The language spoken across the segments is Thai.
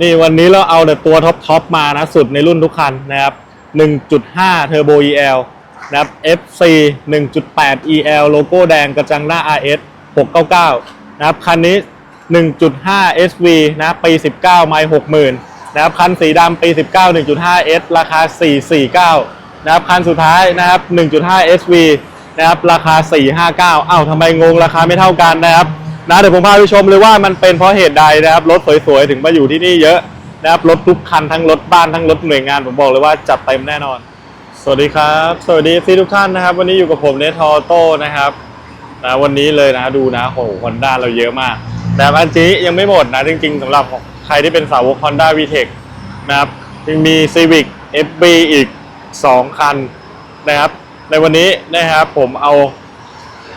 นี่วันนี้เราเอาแต่ตัวท็อปทอปมานะสุดในรุ่นทุกคันนะครับ 1.5 Turbo EL นะครับ FC 1.8 EL โลโก้แดงกระจังหน้า RS 699 นะครับ คันนี้ 1.5 SV นะปี 19 ไมล์60,000 นะครับ คันสีดำปี 19 1.5 S ราคา 449 นะครับ คันสุดท้ายนะครับ 1.5 SV นะครับ ราคา 459 อ้าวทำไมงงราคาไม่เท่ากันนะครับ นะเดี๋ยวผมพาไปชมเลยว่ามันเป็นเพราะเหตุใดนะครับรถสวยๆถึงมาอยู่ที่นี่เยอะนะครับรถทุกคันทั้งรถบ้านทั้งรถหน่วยงานผมบอกเลยว่าจัดเต็มแน่นอน สวัสดีครับ สวัสดีซีทุกท่านนะครับ วันนี้อยู่กับผมเนทอโต้นะครับนะวันนี้เลยนะดูนะโหฮอนด้าเราเยอะมากแต่อันนี้ยังไม่หมดนะจริง ๆสำหรับใครที่เป็นสาวก Honda VTEC นะครับยังมี Civic FB อีก 2 คันนะครับ ในวันนี้นะครับผมเอา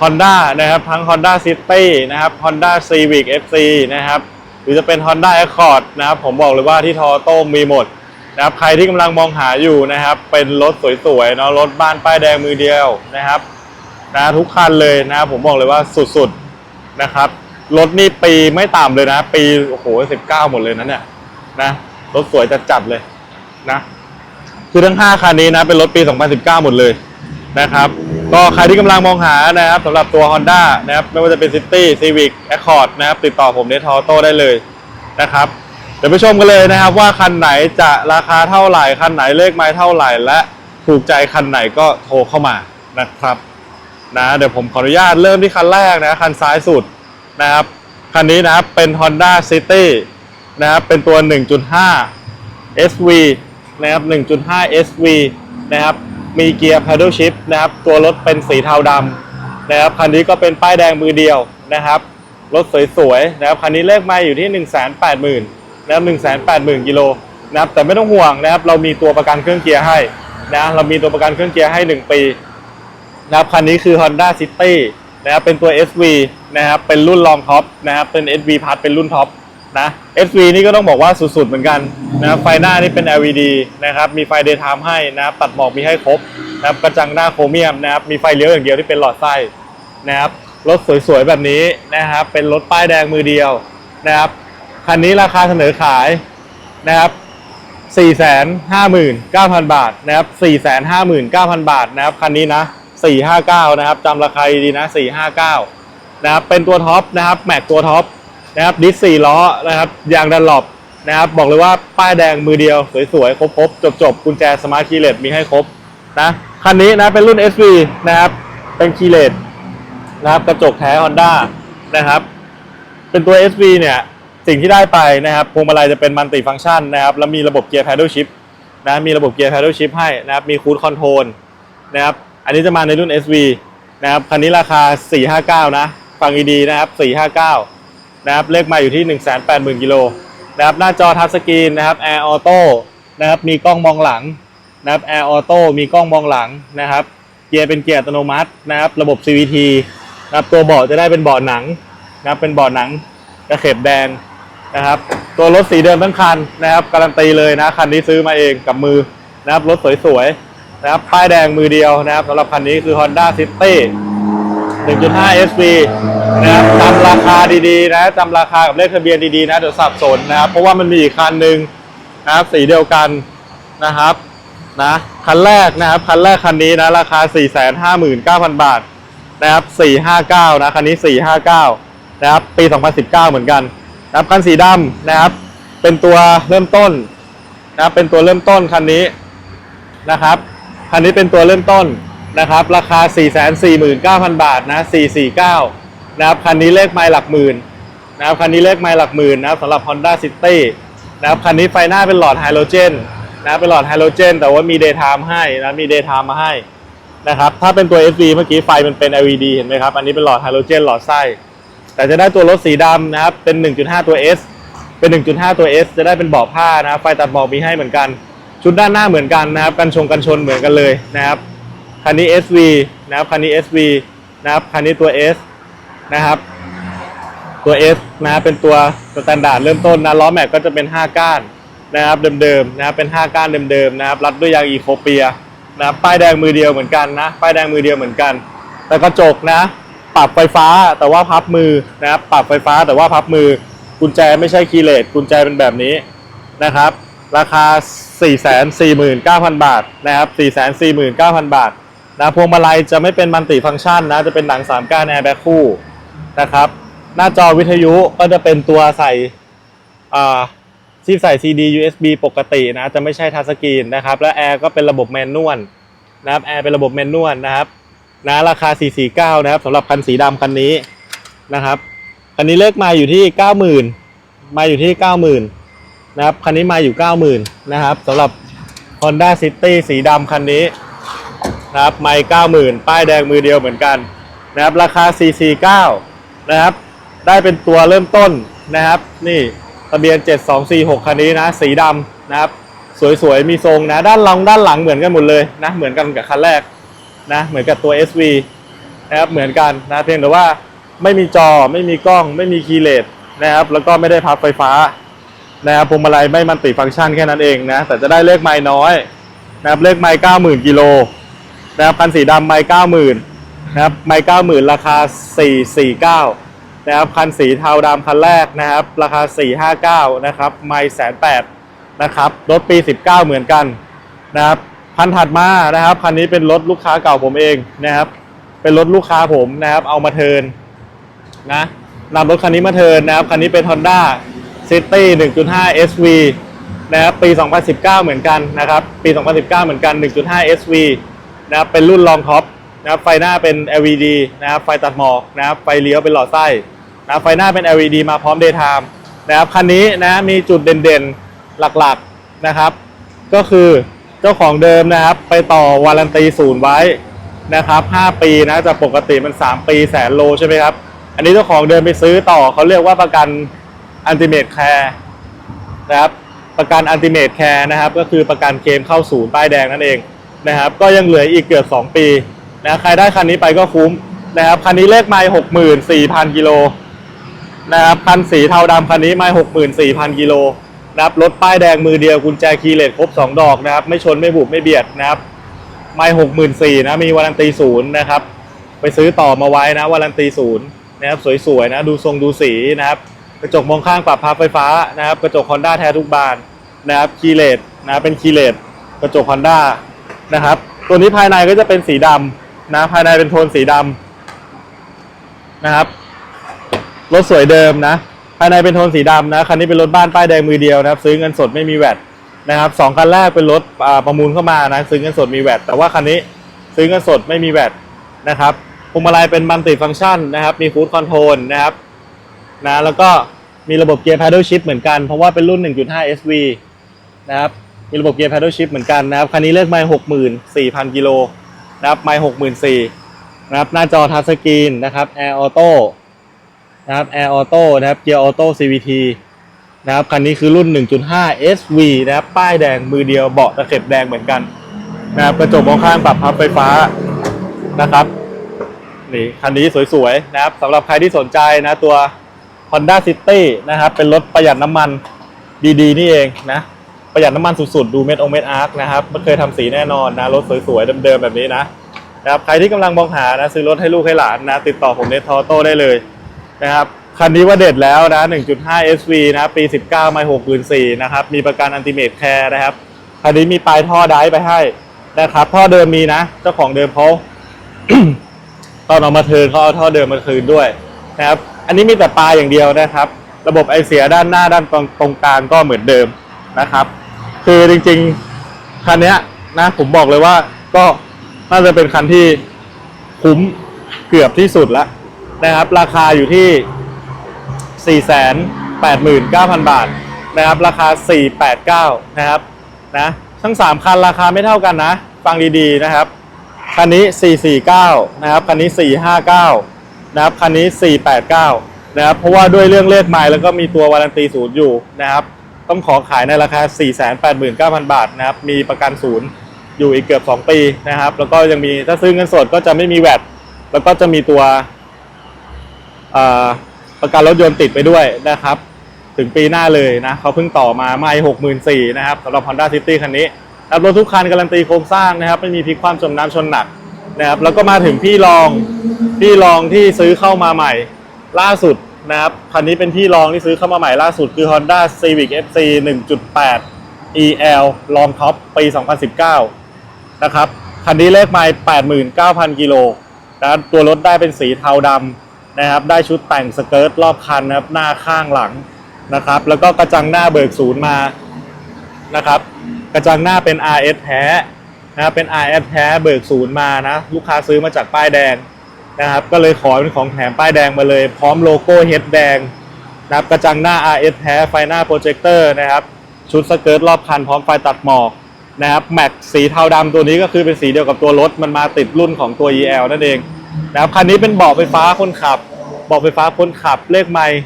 Honda นะครับทั้ง Honda City นะครับ Honda Civic FC นะครับหรือจะเป็น Honda Accord นะครับผมบอกเลยว่าที่ทอโต้มีหมดนะครับใครที่กำลังมองหาอยู่นะครับ เป็นรถสวยๆเนาะรถบ้านป้ายแดงมือเดียวนะครับนะทุกคันเลยนะครับผมบอกเลยว่าสุดๆนะครับรถนี่ปีไม่ต่ำเลยนะ ปีโอ้โห19หมดเลยนะเนี่ยนะรถสวยจัดๆเลยนะ คือทั้ง5คันนี้นะ เป็นรถปี 2019 หมดเลยนะครับ ก็ใครที่กำลังมองหานะครับสำหรับตัว Honda นะครับไม่ว่าจะเป็น City Civic Accord นะครับติดต่อผมเนทอโต้ได้เลยนะครับเดี๋ยวไปชมกันเลยนะครับ ว่าคันไหนจะราคาเท่าไหร่ คันไหนเลขไม้เท่าไหร่ และถูกใจคันไหนก็โทรเข้ามานะครับนะเดี๋ยวผมขออนุญาตเริ่มที่คันแรกนะคันซ้ายสุดนะครับคันนี้นะครับเป็น Honda City นะครับเป็นตัว 1.5 SV นะครับ 1.5 SV นะครับ มีเกียร์ paddle shift นะครับ ตัวรถเป็นสีเทาดำนะครับ คันนี้ก็เป็นป้ายแดงมือเดียวนะครับ รถสวยๆนะครับ คันนี้เลขไมาอยู่ที่ 180,000นะครับ 180,000กิโลนะครับ แต่ไม่ต้องห่วงนะครับ เรามีตัวประกันเครื่องเกียร์ให้นะ เรามีตัวประกันเครื่องเกียร์ให้ 1 ปีนะครับ คันนี้คือ Honda City นะครับ เป็นตัว SV นะครับ เป็นรุ่นรองท็อปนะครับ เป็น SV พัดเป็นรุ่นท็อป นะ SV นี่ก็ต้องบอกว่าสุดๆเหมือนกันนะครับไฟหน้านี่เป็น LED นะครับมีไฟ daytime ให้นะครับตัดหมอกมีให้ครบนะครับกระจังหน้าโครเมียมนะครับมีไฟเลี้ยวอย่างเดียวที่เป็นหลอดไส้นะครับรถสวยๆแบบนี้นะครับเป็นรถป้ายแดงมือเดียวนะครับคันนี้ราคาเสนอขายนะครับ459,000 บาทนะครับ459,000 บาทนะครับคันนี้นะ 459 นะครับจำราคาดีนะ 459 นะครับเป็นตัวท็อปนะครับแม็กตัวท็อป นะครับดิส4ล้อนะครับยางดันหลบนะครับบอกเลยว่าป้ายแดงมือเดียว สวยๆ ครบๆ จบๆ กุญแจสมาร์ทคีเลสมีให้ครบนะคันนี้นะเป็นรุ่น SV นะครับเป็นคีเลสนะครับกระจกแท้ Honda นะครับ เป็นตัว SV เนี่ยสิ่งที่ได้ไปนะครับพวงมาลัยจะเป็นมัลติฟังก์ชันนะครับแล้วมีระบบเกียร์ paddle shift นะมีระบบเกียร์ paddle shift ให้นะครับมีคูดคอนโทรลนะครับอันนี้จะมาในรุ่น SV นะครับคันนี้ราคา 459 นะ ฟังดีๆนะครับ 459 นะครับเลขมาอยู่ที่ 180,000กิโลนะครับหน้าจอทัชสกรีนนะครับ Air Auto นะครับมีกล้องมองหลังนะครับ Air Auto มีกล้องมองหลังนะครับเกียร์เป็นเกียร์อัตโนมัตินะครับระบบ CVT นะครับตัวเบาะจะได้เป็นเบาะหนังนะครับเป็นเบาะหนังกระเข็บแดงนะครับตัวรถสีเดิมทั้งคันนะครับการันตีเลยนะคันนี้ซื้อมาเองกับมือนะครับรถสวยๆนะครับป้ายแดงมือเดียวนะครับสำหรับคันนี้คือ Honda City 1.5 SV นะครับจำราคาดีๆนะจำราคากับเลขทะเบียนดีๆนะเดี๋ยวสับสนนะครับเพราะว่ามันมีอีกคันหนึ่งนะครับสีเดียวกันนะครับนะคันแรกนะครับคันแรกคันนี้นะราคา 459,000 บาทนะครับ 459 นะคันนี้ 459 นะครับปี 2019 เหมือนกันนะครับคันสีดำนะครับ เป็นตัวเริ่มต้นนะครับเป็นตัวเริ่มต้นคันนี้นะครับคันนี้เป็นตัวเริ่มต้นนะครับ ราคา 449,000 บาทนะ 449 นะครับคันนี้เลขไมล์หลักหมื่นนะครับคันนี้เลขไมล์หลักหมื่นนะครับสำหรับ Honda City นะครับคันนี้ไฟหน้าเป็นหลอดไฮโดรเจนนะเป็นหลอดไฮโดรเจน แต่ว่ามี daytime ให้นะมี daytime มาให้นะครับถ้าเป็นตัว SV เมื่อกี้ไฟมันเป็น LED เห็นไหมครับ อันนี้เป็นหลอดไฮโดรเจนหลอดไส้ แต่จะได้ตัวรถสีดำนะครับเป็น 1.5 ตัว S เป็น 1.5 ตัว S จะได้เป็นเบาะผ้านะครับไฟตัดหมอกมีให้เหมือนกัน ชุดด้านหน้าเหมือนกันนะครับกันชงกันชนเหมือนกันเลยนะครับคันนี้ SV นะครับคันนี้ SV นะครับคันนี้ตัว S นะครับ ตัว S นะครับเป็นตัวสแตนดาร์ดเริ่มต้นนะล้อแม็กก็จะเป็น 5 ก้านนะครับเดิมๆนะครับเป็น5ก้านเดิมๆนะครับรัดด้วยยางอีโคเปียนะป้ายแดงมือเดียวเหมือนกันนะป้ายแดงมือเดียวเหมือนกัน แต่กระจกนะปรับไฟฟ้าแต่ว่าพับมือนะครับปรับไฟฟ้าแต่ว่าพับมือกุญแจไม่ใช่คีย์เลสกุญแจเป็นแบบนี้นะครับ ราคา 449,000 บาทนะครับ449,000 บาทนะพวงมาลัยจะไม่เป็นมัลติฟังก์ชันนะจะเป็นหนัง 3 ก้านแอร์แบ็คคู่ นะครับ หน้าจอวิทยุก็จะเป็นตัวใส่ที่ใส่ CD USB ปกตินะจะไม่ใช่ทัชสกรีนนะครับ และแอร์ก็เป็นระบบแมนนวลนะครับแอร์เป็นระบบแมนนวลนะครับนะราคา 449 นะครับสำหรับคันสีดำคันนี้นะครับคันนี้เลขมาอยู่ที่ 90,000 มาอยู่ที่ 90,000 นะครับคันนี้มาอยู่ 90,000 นะครับสำหรับ Honda City สีดำคันนี้นะครับไม่ 90,000 ป้ายแดงมือเดียวเหมือนกันนะครับราคา 449 นะครับ ได้เป็นตัวเริ่มต้นนะครับ นี่ทะเบียน 7246 คันนี้นะ สีดำนะครับ สวยๆ มีทรงนะ ด้านหลังด้านหลังเหมือนกันหมดเลยนะ เหมือนกันกับคันแรกนะ เหมือนกับตัว SV นะครับ เหมือนกันนะ เพียงแต่ว่าไม่มีจอ ไม่มีกล้อง ไม่มีคีย์เลสนะครับ แล้วก็ไม่ได้พับไฟฟ้านะครับพวงมาลัยไม่มันติฟังก์ชันแค่นั้นเองนะ แต่จะได้เลขไม้น้อยนะครับ เลขไม้เก้าหมื่นกิโลนะครับคันสีดำไม้เก้าหมื่ นะครับไม้เก้าหมื่นราคาสี่สี่เก้านะครับคันสีเทาดำคันแรกนะครับ ราคาสี่ห้าเก้านะครับไม้แสนแปดนะครับรถปีสิบเก้าเหมือนกันนะครับคันถัดมานะครับคันนี้เป็นรถลูกค้าเก่าผมเองนะครับ เป็นรถลูกค้าผมนะครับ เอามาเทินนะนำรถคันนี้มาเทินนะครับคันนี้เป็น Honda City 1.5 SV นะครับปี 2019 เหมือนกันนะครับ ปี 2019 เหมือนกัน 1.5 SV นะครับเป็นรุ่นรองท็อป นะครับไฟหน้าเป็น LED นะครับไฟตัดหมอกนะครับไฟเลี้ยวเป็นหลอดไส้นะไฟหน้าเป็น LED มาพร้อม Daytime นะครับคันนี้นะมีจุดเด่นๆหลักๆนะครับ ก็คือเจ้าของเดิมนะครับ ไปต่อวารันตีศูนย์ไว้นะครับ 5 ปีนะจากปกติมัน 3 ปีแสนโลใช่ไหมครับ อันนี้เจ้าของเดินไปซื้อต่อเขาเรียกว่าประกันอันติเม e แคร์นะครับประกันอันติเม e แคร์นะครับ ก็คือประกันเคมเข้าศูนย์ป้ายแดงนั่นเองนะครับ ก็ยังเหลืออีกเกือบ 2 ปี นะใครได้คันนี้ไปก็คุ้มนะครับคันนี้เลขไม้หกหมื่นสี่พันกิโลนะครับคันสีเทาดำคันนี้ไม้หกหมื่นสี่พันกิโลนะครับรถป้ายแดงมือเดียวกุญแจคีย์เลสครบ2ดอกนะครับ ไม่ชนไม่บุบไม่เบียดนะครับไม่หกหมื่นสี่นะมีวารันตีศูนย์นะครับ ไปซื้อต่อมาไว้นะวารันตีศูนย์นะครับสวยๆนะดูทรงดูสีนะครับกระจกมองข้างปรับพับไฟฟ้านะครับกระจก Honda แท้ทุกบานนะครับคีเลตนะเป็นคีเลตกระจก Honda นะครับ ตัวนี้ภายในก็จะเป็นสีดำ นะภายในเป็นโทนสีดำนะครับรถสวยเดิมนะ ภายในเป็นโทนสีดำนะคันนี้เป็นรถบ้านป้ายแดงมือเดียวนะครับ ซื้อเงินสดไม่มีแวดนะครับสองคันแรกเป็นรถประมูลเข้ามานะซื้อเงินสดมีแวดแต่ว่าคันนี้ซื้อเงินสดไม่มีแวดนะครับพวงมาลัยเป็นมัลติฟังก์ชันนะครับ มีฟูดคอนโทรลนะครับนะแล้วก็มีระบบเกียร์ paddle shift เหมือนกันเพราะว่าเป็นรุ่น 1.5 SV นะครับมีระบบเกียร์ paddle shift เหมือนกันนะครับคันนี้เลขไมล์64,000 กิโล นะครับไมล์64,000นสี่นะครับหน้าจอทัชสกรีนนะครับ Air Auto นะครับ Air Auto นะครับเกียร์ Auto CVT นะครับคันนี้คือรุ่น 1.5 SV นะครับป้ายแดงมือเดียวเบาะตะเข็บแดงเหมือนกันนะครับกระจกมองข้างปรับพับไฟฟ้านะครับนี่คันนี้สวยๆนะครับสำหรับใครที่สนใจนะตัว Honda City นะครับเป็นรถประหยัดน้ำมันดีๆ นี่เองนะ ประหยัดน้ำมันสุดๆ ดูเม็ดองเม็ดอาร์คนะครับไม่เคยทำสีแน่นอนนะรถสวยๆเดิมๆแบบนี้นะนะครับใครที่กำลังมองหานะซื้อรถให้ลูกให้หลานนะติดต่อผมเนททอโต้ได้เลยนะครับคันนี้ว่าเด็ดแล้วนะ 1.5 SV นะปี 19 ไม่6,4นะครับมีประกันอันติเม e แคร์นะครับคันนี้มีปลายท่อไดร์ไปให้นะครับท่อเดิมมีนะ เจ้าของเดิมเขาตอนเอามาเทินเขาเอาท่อเดิมมาคืนด้วยนะครับอันนี้มีแต่ปลายอย่างเดียวนะครับ ระบบไอเสียด้านหน้าด้านตรงตรงกลางก็เหมือนเดิม นะครับ คือจริงๆคันนี้นะผมบอกเลยว่าก็น่าจะเป็นคันที่คุ้มเกือบที่สุดแล้วนะครับ ราคาอยู่ที่ 489,000 บาทนะครับ ราคา 489 นะครับนะทั้ง 3 คันราคาไม่เท่ากันนะ ฟังดีๆนะครับ คันนี้ 449 นะครับ คันนี้ 459 นะครับ คันนี้ 489 นะครับ เพราะว่าด้วยเรื่องเลขไมล์แล้วก็มีตัววารันตีศูนย์อยู่นะครับ ต้องขอขายในราคา 489,000 บาทนะครับ มีประกันศูนย์อยู่อีกเกือบ 2 ปีนะครับ แล้วก็ยังมีถ้าซื้อเงินสดก็จะไม่มีแวดแล้วก็จะมีตัวประกันรถยนต์ติดไปด้วยนะครับ ถึงปีหน้าเลยนะเขาเพิ่งต่อมาไม่หกหมื่นสี่นะครับสำหรับ Honda City คันนี้ครับรถทุกคันการันตีโครงสร้างนะครับ ไม่มีพลิกความจมน้ำชนหนักนะครับ แล้วก็มาถึงพี่รองพี่รองที่ซื้อเข้ามาใหม่ ล่าสุด นะครับ คันนี้เป็นที่รองที่ซื้อเข้ามาใหม่ล่าสุดคือ Honda Civic FC 1.8 EL ลองท็อปปี 2019 นะครับ คันนี้เลขไมล์89,000 กิโลนะตัวรถได้เป็นสีเทาดำนะครับ ได้ชุดแต่งสเกิร์ตรอบคันนะครับ หน้าข้างหลังนะครับ แล้วก็กระจังหน้าเบิกศูนย์มานะครับ กระจังหน้าเป็น RS แท้นะครับเป็น RS แท้เบิกศูนย์มานะ ลูกค้าซื้อมาจากป้ายแดง นะครับก็เลยขอเป็นของแถมป้ายแดงมาเลย พร้อมโลโก้เฮดแดงนะครับกระจังหน้า RS แท้ไฟหน้าโปรเจคเตอร์นะครับชุดสเกิร์ตรอบคันพร้อมไฟตัดหมอกนะครับแม็กสีเทาดำตัวนี้ก็คือเป็นสีเดียวกับตัวรถ มันมาติดรุ่นของตัว EL นั่นเองนะครับคันนี้เป็นเบาะไฟฟ้าคนขับเบาะไฟฟ้าคนขับเลขไมล์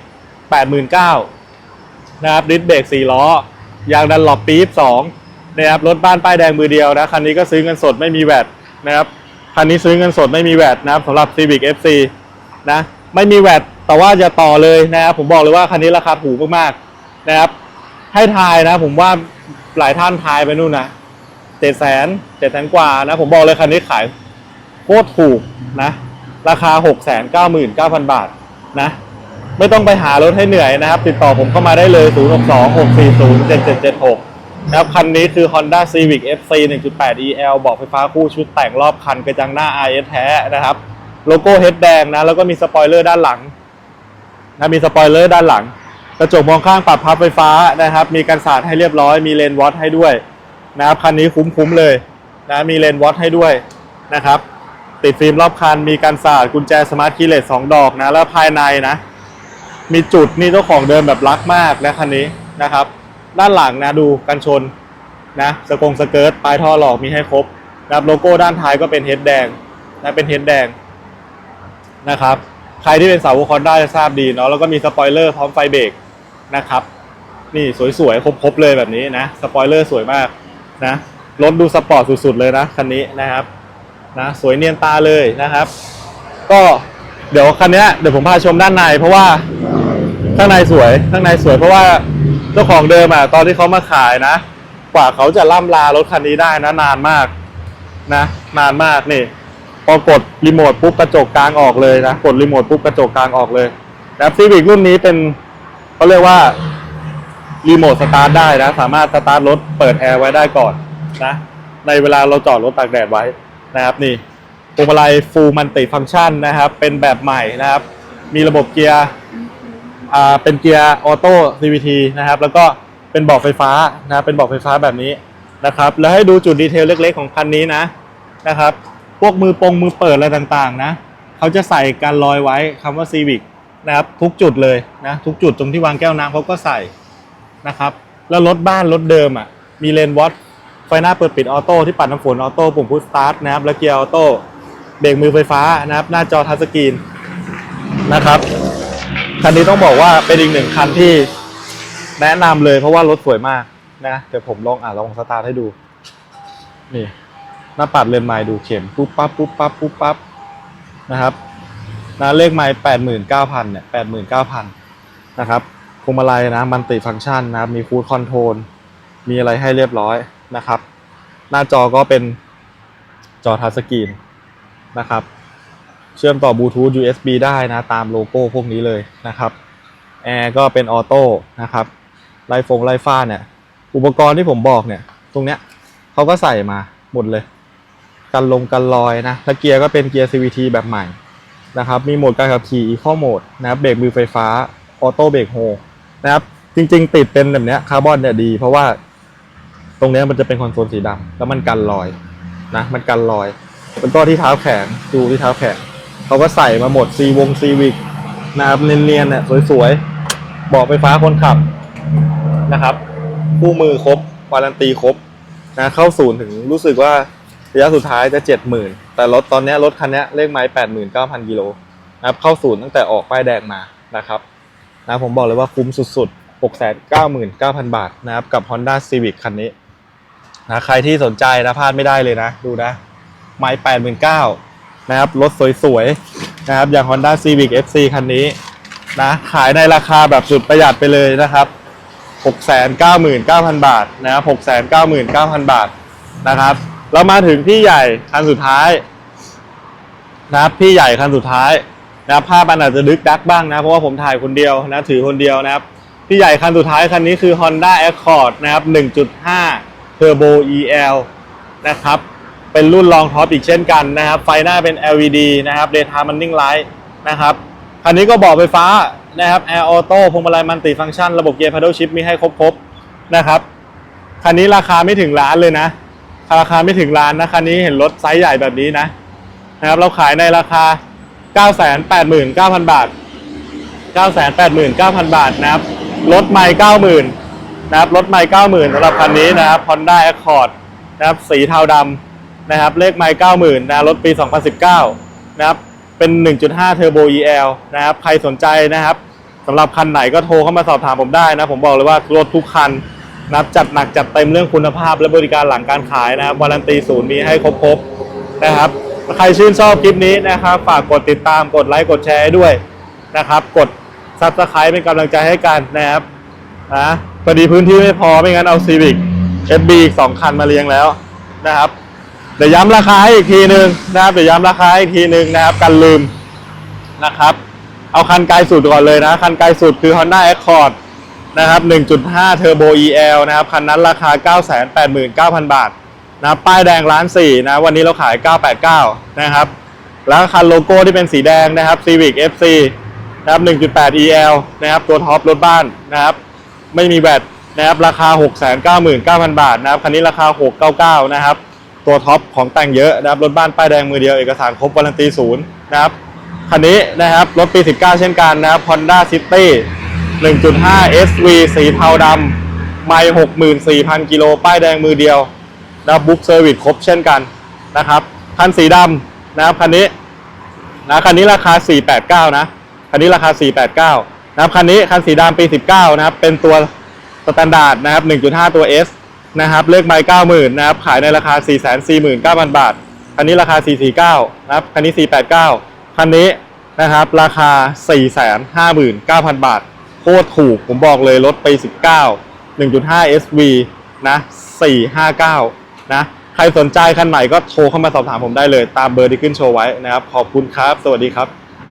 89,000นะครับดิสเบรกสี่ล้อยางดันหลบปี๊บสองนะครับรถบ้านป้ายแดงมือเดียวนะคันนี้ก็ซื้อเงินสดไม่มีแวดนะครับ คันนี้ซื้อเงินสดไม่มีแวดนะครับสำหรับ Civic FC นะไม่มีแวดแต่ว่าจะต่อเลยนะครับผมบอกเลยว่าคันนี้ราคาถูกมากๆนะครับ ให้ทายนะผมว่าหลายท่านทายไปนู่นนะเจ็ดแสนเจ็ดแสนกว่านะผมบอกเลยคันนี้ขายโคตรถูกนะ ราคาหกแสนเก้าหมื่นเก้าพันบาทนะ ไม่ต้องไปหารถให้เหนื่อยนะครับ ติดต่อผมเข้ามาได้เลย 0 6 2 6 4 0 7 7 7 6 นะครับคันนี้คือ Honda Civic FC 1.8 EL บอกไฟฟ้าคู่ชุดแต่งรอบคันกระจังหน้า RS แท้นะครับ โลโก้เฮดแดงนะ แล้วก็มีสปอยเลอร์ด้านหลังนะมีสปอยเลอร์ด้านหลัง กระจกมองข้างปรับพับไฟฟ้านะครับ มีกันสาดให้เรียบร้อยมีเลนวอตให้ด้วยนะครับคันนี้คุ้มๆเลยนะมีเลนวอตให้ด้วยนะครับ ติดฟิล์มรอบคันมีกันสาดกุญแจสมาร์ทคีย์เลสสองดอกนะแล้วภายในนะ มีจุดนี่เจ้าของเดิมแบบรักมากนะคันนี้นะครับ ด้านหลังนะดูกันชนนะสกงสเกิร์ตปลายท่อหลอกมีให้ครบนะครับโลโก้ด้านท้ายก็เป็นเฮดแดงนะเป็นเฮดแดงนะครับ ใครที่เป็นสาวกคอนด้จะทราบดีเนาะแล้วก็มีสปอยเลอร์พร้อมไฟเบรกนะครับ นี่สวยๆ ครบๆเลยแบบนี้นะสปอยเลอร์สวยมากนะรถดูสปอร์ตสุดๆเลยนะคันนี้นะครับนะสวยเนียนตาเลยนะครับ ก็เดี๋ยวคันนี้เดี๋ยวผมพาชมด้านใน เพราะว่าข้างในสวยข้างในสวยเพราะว่า เจ้าของเดิมอะตอนที่เขามาขายนะ กว่าเขาจะล่ำลารถคันนี้ได้นะ นานมากนะ นานมากนี่พอกดรีโมทปุ๊บกระจกกลางออกเลยนะกดรีโมทปุ๊บกระจกกลางออกเลยนะครับซีวิกรุ่นนี้เป็นเขาเรียกว่ารีโมทสตาร์ทได้นะ สามารถสตาร์ทรถเปิดแอร์ไว้ได้ก่อนนะในเวลาเราจอดรถตากแดดไว้นะครับนี่พวงมาลัยฟูลมันติฟังก์ชันนะครับ เป็นแบบใหม่นะครับ มีระบบเกียร์ เป็นเกียร์ออโต้ CVT นะครับ แล้วก็เป็นเบาะไฟฟ้านะเป็นเบาะไฟฟ้าแบบนี้นะครับ แล้วให้ดูจุดดีเทลเล็กๆของคันนี้นะนะครับ พวกมือปงมือเปิดอะไรต่างๆนะเขาจะใส่การลอยไว้คำว่า Civic นะครับทุกจุดเลยนะทุกจุดตรงที่วางแก้วน้ำเขาก็ใส่นะครับ แล้วรถบ้านรถเดิมอะมีเลนวอตไฟหน้าเปิดปิดออโต้ที่ปัดน้ำฝนออโต้ปุ่มพุชสตาร์ทนะครับแล้วเกียร์ออโต้เบรกมือไฟฟ้านะครับ หน้าจอทัชสกรีนนะครับ คันนี้ต้องบอกว่าเป็นอีกหนึ่งคันที่แนะนำเลยเพราะว่ารถสวยมากนะเดี๋ยวผมลองอะลองสตาร์ทให้ดู นี่ หน้าปัดเรือนไม้ดูเข็มปุ๊บปั๊บปุ๊บปั๊บปุ๊บปั๊บนะครับนะเลขไม้แปดหมื่นเก้าพันเนี่ยแปดหมื่นเก้าพันนะครับพวงมาลัยนะมันติฟังก์ชันนะครับมีคูดคอนโทรลมีอะไรให้เรียบร้อยนะครับ หน้าจอก็เป็นจอทัชสกรีนนะครับ เชื่อมต่อบลูทูธ USB ได้นะ ตามโลโก้พวกนี้เลยนะครับแอร์ก็เป็นออโต้นะครับไลฟงไลฟ้าเนี่ยอุปกรณ์ที่ผมบอกเนี่ย ตรงเนี้ยเขาก็ใส่มาหมดเลย กันลงกันลอยนะแล้วเกียร์ก็เป็นเกียร์ CVT แบบใหม่นะครับ มีโหมดการขับขี่ Eco Mode นะครับเบรกมือไฟฟ้าออโต้เบรกโฮนะครับจริง ๆ ติดเป็นแบบเนี้ยคาร์บอนเนี่ยดี เพราะว่าตรงเนี้ยมันจะเป็นคอนโซลสีดำแล้วมันกันรอยนะมันกันรอยแล้วก็ที่เท้าแขนดูที่เท้าแขน เขาก็ใส่มาหมดซีวงซีวิกนะครับเนียนๆเนี่ยสวยๆบอกไฟฟ้าคนขับนะครับคู่มือครบวารันตีครบนะเข้าศูนย์ถึงรู้สึกว่าระยะสุดท้ายจะเจ็ดหมื่นแต่รถตอนนี้รถคันนี้เลขไม้แปดหมื่นเก้าพันกิโลนะครับเข้าศูนย์ตั้งแต่ออกป้ายแดงมานะครับนะผมบอกเลยว่าคุ้มสุดๆหกแสนเก้าหมื่นเก้าพันบาทนะครับกับ Honda Civic คันนี้นะใครที่สนใจนะพลาดไม่ได้เลยนะ ดูนะไม้แปดหมื่นเก้า นะครับ รถสวยๆนะครับ อย่าง Honda Civic FC คันนี้นะ ขายในราคาแบบสุดประหยัดไปเลยนะครับ 699,000 บาทนะครับ699,000 บาทนะครับ เรามาถึงพี่ใหญ่คันสุดท้ายนะครับพี่ใหญ่คันสุดท้ายนะภาพมันอาจจะดึกดักบ้างนะ เพราะว่าผมถ่ายคนเดียวนะ ถือคนเดียวนะครับที่ใหญ่คันสุดท้ายคันนี้คือ Honda Accord นะครับ 1.5 Turbo EL นะครับ เป็นรุ่นรองท็อปอีกเช่นกันนะครับ ไฟหน้าเป็น LED นะครับ Daytime Running Light นะครับคันนี้ก็บอกไฟฟ้านะครับ Air Auto พวงมาลัยมัลติฟังก์ชัน ระบบเกียร์ Paddle Shift มีให้ครบๆนะครับคันนี้ราคาไม่ถึงล้านเลยนะ ราคาไม่ถึงล้านนะคันนี้เห็นรถไซส์ใหญ่แบบนี้นะนะครับ เราขายในราคา 989,000 บาท 989,000 บาทนะครับรถใหม่90,000นะครับรถใหม่90,000สำหรับคันนี้นะครับ Honda Accord นะครับสีเทาดำ นะครับเลขใหม่90,000นะรถปี 2019 นะครับเป็น 1.5 Turbo EL นะครับใครสนใจนะครับสำหรับคันไหนก็โทรเข้ามาสอบถามผมได้นะ ผมบอกเลยว่ารถทุกคันนะับจัดหนักจัดเต็มเรื่องคุณภาพและบริการหลังการขายนะครับวารันตีศูนย์มีให้ครบๆนะครับใครชื่นชอบคลิปนี้นะครับ ฝากกดติดตามกดไลค์กดแชร์ให้ด้วยนะครับ กดซับสไครป์เป็นกำลังใจให้กันนะครับนะพอดีพื้นที่ไม่พอไม่งั้นเอา Civic FB อีกสองคันมาเรียงแล้วนะครับ ดี๋ยวย้ำราคาให้อีกทีหนึ่งนะครับเดี๋ยวย้ำราคาให้อีกทีหนึ่งนะครับกันลืมนะครับเอาคันไกลสุดก่อนเลยนะ คันไกลสุดคือ Honda Accord นะครับ 1.5 Turbo EL นะครับ คันนั้นราคา 989,000 บาทนะครับป้ายแดงล้านสี่นะวันนี้เราขาย 989 นะครับ แล้วคันโลโก้ที่เป็นสีแดงนะครับ Civic FC นะครับ 1.8 EL นะครับตัวท็อปรถบ้านนะครับ ไม่มีแบตนะครับราคา 699,000 บาทนะครับ คันนี้ราคา 699 นะครับ ตัวท็อปของแต่งเยอะนะครับรถบ้านป้ายแดงมือเดียวเอกสารครบวารันตีศูนย์นะครับคันนี้นะครับรถปี 19 เช่นกันนะครับ Honda City 1.5 SV สีเทาดำไม่64,000 กิโลป้ายแดงมือเดียวนะครับบุ๊กเซอร์วิสครบเช่นกันนะครับคันสีดำนะครับคันนี้นะคันนี้ราคา 489 นะคันนี้ราคา 489 นะครับคันนี้คันสีดำปี 19 นะครับ เป็นตัวสแตนดาร์ดนะครับ 1.5 ตัว S นะครับเลขไมล์90,000นะครับขายในราคา449,000บาท คันนี้ราคา 449นะครับคันนี้ 489 คันนี้นะครับราคา 459,000 บาท โคตรถูกผมบอกเลยรถปี19 1.5 SV นะ459 นะใครสนใจคันไหนก็โทรเข้ามาสอบถามผมได้เลย ตามเบอร์ที่ขึ้นโชว์ไว้นะครับ ขอบคุณครับ สวัสดีครับ